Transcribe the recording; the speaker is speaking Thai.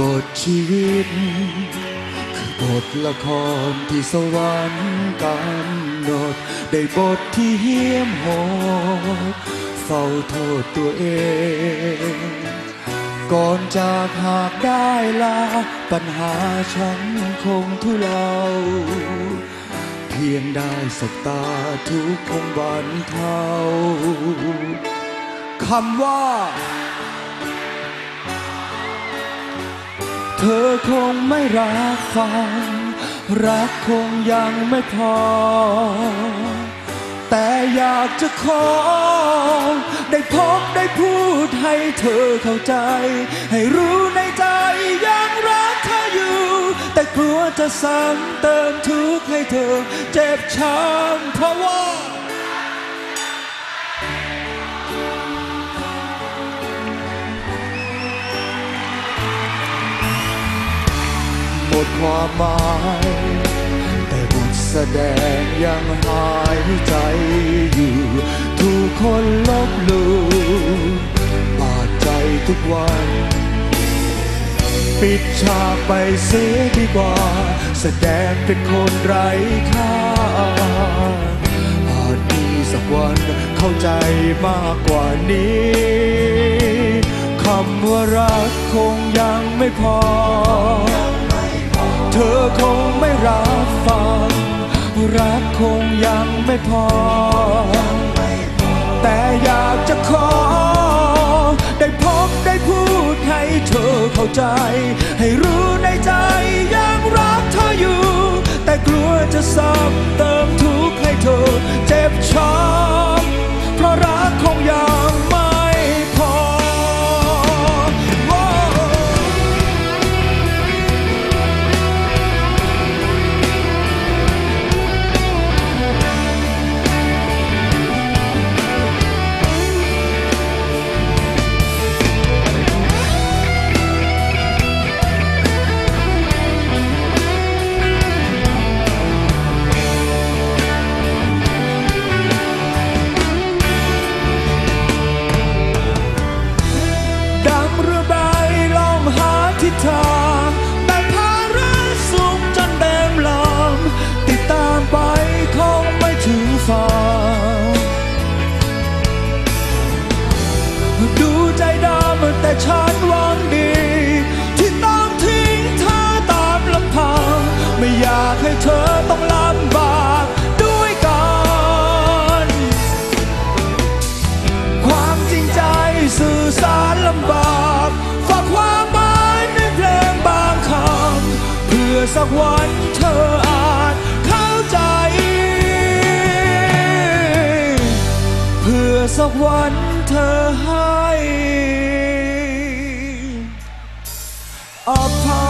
บทชีวิต คือบทละครที่สวรรค์กำหนด ได้บทที่เหี้ยมโหดเฝ้าโทษตัวเอง ก่อนจากหากได้ลา ปัญหาฉันคงทุเลาเพียงได้สบตาทุกคงบันเทาคำว่า เธอคงไม่รักฟัง รักคงยังไม่พอ แต่อยากจะขอ ได้พบได้พูดให้เธอเข้าใจ ให้รู้ในใจยังรักเธออยู่ แต่กลัวจะซ้ำเติมทุกข์ให้เธอ เจ็บช้ำเพราะว่า ดความหมาย แต่บทแสดงยังหายใจอยู่ทุกคนลบลู่บาดใจทุกวัน ปิดฉากไปเสียดีกว่า แสดงเป็นคนไร้ค่าอาจมีสักวันเข้าใจมากกว่านี้คำว่ารักคงยังไม่พอ คงไม่รับฟัง รักคงยังไม่พอ แต่อยากจะขอ ได้พบได้พูดให้เธอเข้าใจ ให้รู้ในใจ สักวันเธออาจเข้าใจ เพื่อสักวันเธอให้อภัย